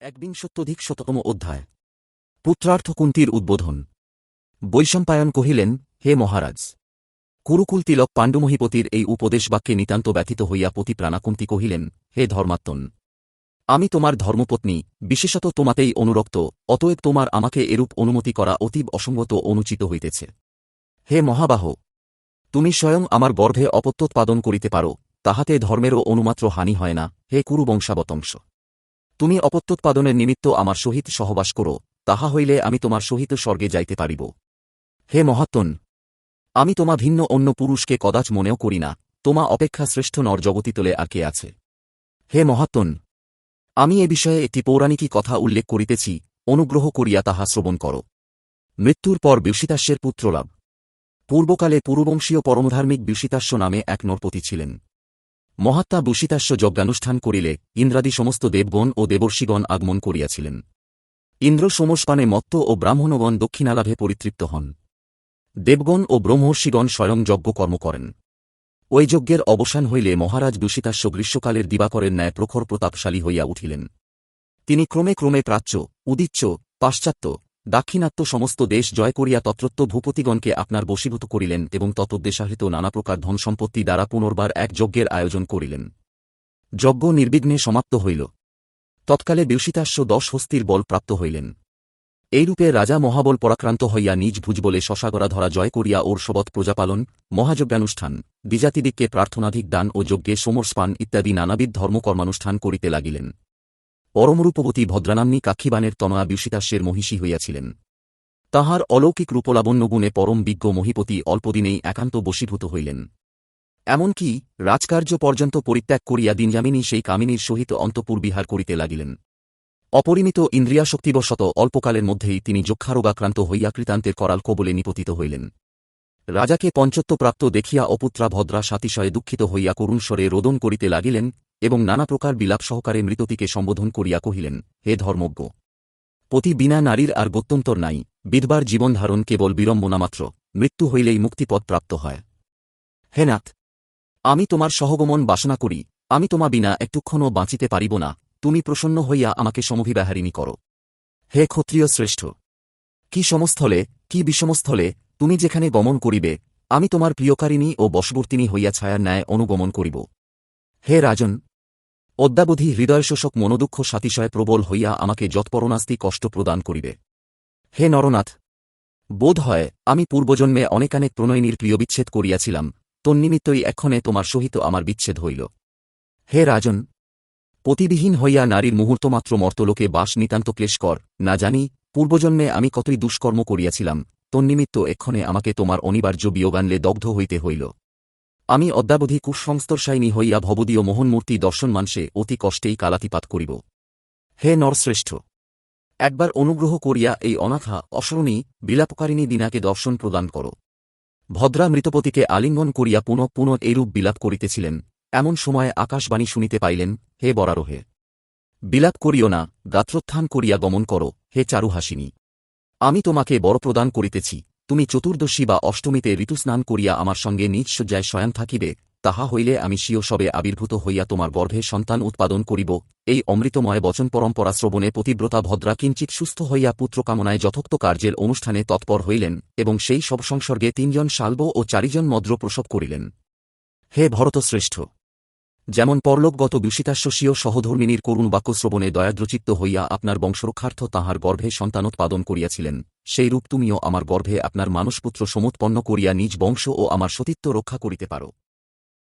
একবিংশত্যধিক শততম অধ্যায়। পুত্রার্থ কুন্তির উদ্বোধন। বৈশম্পায়ন কহিলেন, হে মহারাজ! কুরুকুল তিলক পাণ্ডুমহিপতির এই উপদেশ বাক্যে নিতান্ত ব্যথিত হইয়া পতি প্রাণাকুন্তি কহিলেন, হে ধর্মাত্মন! আমি তোমার ধর্মপত্নী, বিশেষত তোমাতেই অনুরক্ত, অতএব তোমার আমাকে এরূপ অনুমতি করা অতীব অসঙ্গত অনুচিত হইতেছে। হে মহাবাহ! তুমি স্বয়ং আমার গর্ভে অপত্যোৎপাদন করিতে পারো, তাহাতে ধর্মেরও অনুমাত্র হানি হয় না, হে কুরু বংশাবতংশ তুমি অপত্যোৎপাদনের নিমিত্ত আমার সহিত সহবাস করো, তাহা হইলে আমি তোমার সহিত স্বর্গে যাইতে পারিব। হে মহাত্মন! আমি তোমা ভিন্ন অন্য পুরুষকে কদাচ মনেও করি না, তোমা অপেক্ষা শ্রেষ্ঠ নর জগতিতলে আর কে আছে? হে মহাত্মন! আমি এ বিষয়ে একটি পৌরাণিকী কথা উল্লেখ করিতেছি, অনুগ্রহ করিয়া তাহা শ্রবণ কর। মৃত্যুর পর বিষিতাস্যের পুত্রলাভ। পূর্বকালে পূর্ববংশীয় পরমধার্মিক বিষিতাস্য নামে এক নরপতি ছিলেন। মহাত্মা বুষিতাস্য যজ্ঞানুষ্ঠান করিলে ইন্দ্রাদি সমস্ত দেবগণ ও দেবর্ষিগণ আগমন করিয়াছিলেন। ইন্দ্র সমস্পানে মত্ত ও ব্রাহ্মণগণ দক্ষিণালাভে পরিতৃপ্ত হন। দেবগণ ও ব্রহ্মর্ষিগণ স্বয়ং যজ্ঞকর্ম করেন। ওই যজ্ঞের অবসান হইলে মহারাজ দূষিতাস্য গ্রীষ্মকালের দিবাকরের ন্যায় প্রখর প্রতাপশালী হইয়া উঠিলেন। তিনি ক্রমে ক্রমে প্রাচ্য, উদিচ্য, পাশ্চাত্য দাক্ষিণাত্য সমস্ত দেশ জয় করিয়া তত্রত্ব ভূপতিগণকে আপনার বশীভূত করিলেন এবং ততদ্দেশাহিত নানা প্রকার ধনসম্পত্তি দ্বারা পুনর্বার এক যজ্ঞের আয়োজন করিলেন। যজ্ঞ নির্বিঘ্নে সমাপ্ত হইল। তৎকালে বিউষিতাস্য দশ হস্তির বল প্রাপ্ত হইলেন। এইরূপে রাজা মহাবল পরাক্রান্ত হইয়া নিজ ভুজবলে শশাগরা ধরা জয় করিয়া ওর শবৎ প্রজাপালন, মহাযজ্ঞানুষ্ঠান দ্বিজাতিদিককে প্রার্থনাধিক দান ও যজ্ঞে সমরস্পান ইত্যাদি নানাবিধ ধর্মকর্মানুষ্ঠান করিতে লাগিলেন। পরমরূপবতী ভদ্রানাম্নী কাক্ষিবানের তনয়া বিষিতাস্যের মহিষী হইয়াছিলেন। তাহার অলৌকিক রূপলাবণ্যগুণে পরম বিজ্ঞ মহিপতি অল্পদিনেই একান্ত বশীভূত হইলেন। এমনকি রাজকার্য পর্যন্ত পরিত্যাগ করিয়া দিনজামিনী সেই কামিনীর সহিত অন্তপুর বিহার করিতে লাগিলেন। অপরিমিত ইন্দ্রিয়াশক্তিবশত অল্পকালের মধ্যেই তিনি যক্ষারোগাক্রান্ত হইয়া কৃতান্তের করাল কবলে নিপতিত হইলেন। রাজাকে পঞ্চত্বপ্রাপ্ত দেখিয়া অপুত্রা ভদ্রা সাতিশয়ে দুঃখিত হইয়া করুণস্বরে রোদন করিতে লাগিলেন এবং নানা প্রকার বিলাপ সহকারে মৃততিকে সম্বোধন করিয়া কহিলেন, হে ধর্মজ্ঞ! পতি বিনা নারীর আর গত্যন্তর নাই, বিধবার জীবনধারণ কেবল বিড়ম্বনামাত্র, মৃত্যু হইলেই মুক্তিপদ প্রাপ্ত হয়। হে নাথ! আমি তোমার সহগমন বাসনা করি, আমি তোমা বিনা একটুক্ষণও বাঁচিতে পারিব না, তুমি প্রসন্ন হইয়া আমাকে সমভিব্যাহারিণী করো। হে ক্ষত্রিয় শ্রেষ্ঠ! কি সমস্থলে, কি বিষমস্থলে, তুমি যেখানে গমন করিবে, আমি তোমার প্রিয়কারিণী ও বশবর্তিনী হইয়া ছায়ার ন্যায় অনুগমন করিব। হে রাজন! অদ্যাবধি হৃদয়শোষক মনোদুঃখ সাতিশয় প্রবল হইয়া আমাকে যৎপরণাস্তি কষ্ট প্রদান করিবে। হে নরনাথ! বোধ হয় আমি পূর্বজন্মে অনেকানেক প্রণয়নীর প্রিয়বিচ্ছেদ করিয়াছিলাম, তন্নিমিত্তই এক্ষণে তোমার সহিত আমার বিচ্ছেদ হইল। হে রাজন! পতিবিহীন হইয়া নারীর মুহূর্তমাত্র মর্তলোকে বাস নিতান্ত ক্লেশকর না জানি পূর্বজন্মে আমি কতই দুষ্কর্ম করিয়াছিলাম, তন্নিমিত্ত এক্ষণে আমাকে তোমার অনিবার্য বিয়োগানলে দগ্ধ হইতে হইল। আমি অদ্যাবধি কুসংস্তরশায়িনী হইয়া ভবদীয় মোহনমূর্তি দর্শন মানসে অতি কষ্টেই কালাতিপাত করিব। হে নরশ্রেষ্ঠ! একবার অনুগ্রহ করিয়া এই অনাথা, অসরণী, বিলাপকারিণী দিনাকে দর্শন প্রদান কর। ভদ্রা মৃতপতিকে আলিঙ্গন করিয়া পুনঃ পুনঃ এইরূপ বিলাপ করিতেছিলেন। এমন সময়ে আকাশবাণী শুনিতে পাইলেন, হে বরারোহে! বিলাপ করিও না, গাত্রোত্থান করিয়া গমন কর, হে চারুহাসিনী! আমি তোমাকে বর প্রদান করিতেছি। তুমি চতুর্দশী বা অষ্টমীতে ঋতুস্নান করিয়া আমার সঙ্গে নিজ শয্যায় শয়ান থাকিবে, তাহা হইলে আমি স্বীয় সবে আবির্ভূত হইয়া তোমার গর্ভে সন্তান উৎপাদন করিব। এই অমৃতময় বচন পরম্পরা শ্রবণে পতিব্রতা ভদ্রা কিঞ্চিত সুস্থ হইয়া পুত্রকামনায় যথোক্ত কার্যের অনুষ্ঠানে তৎপর হইলেন এবং সেই সব সংসর্গে তিনজন শাল্ব ও চারিজন মদ্র প্রসব করিলেন। হে ভরতশ্রেষ্ঠ! যেমন পরলোকগত দূষিতাশ্বসীয় সহধর্মিনীর করুণ বাক্যশ্রবণে দয়াদ্রচিত্ত হইয়া আপনার বংশরক্ষার্থ তাহার গর্ভে সন্তানোৎপাদন করিয়াছিলেন সেই রূপ তুমিও আমার গর্ভে আপনার মানসপুত্র সমুৎপন্ন করিয়া নিজ বংশ ও আমার সতীত্ব রক্ষা করিতে পারো।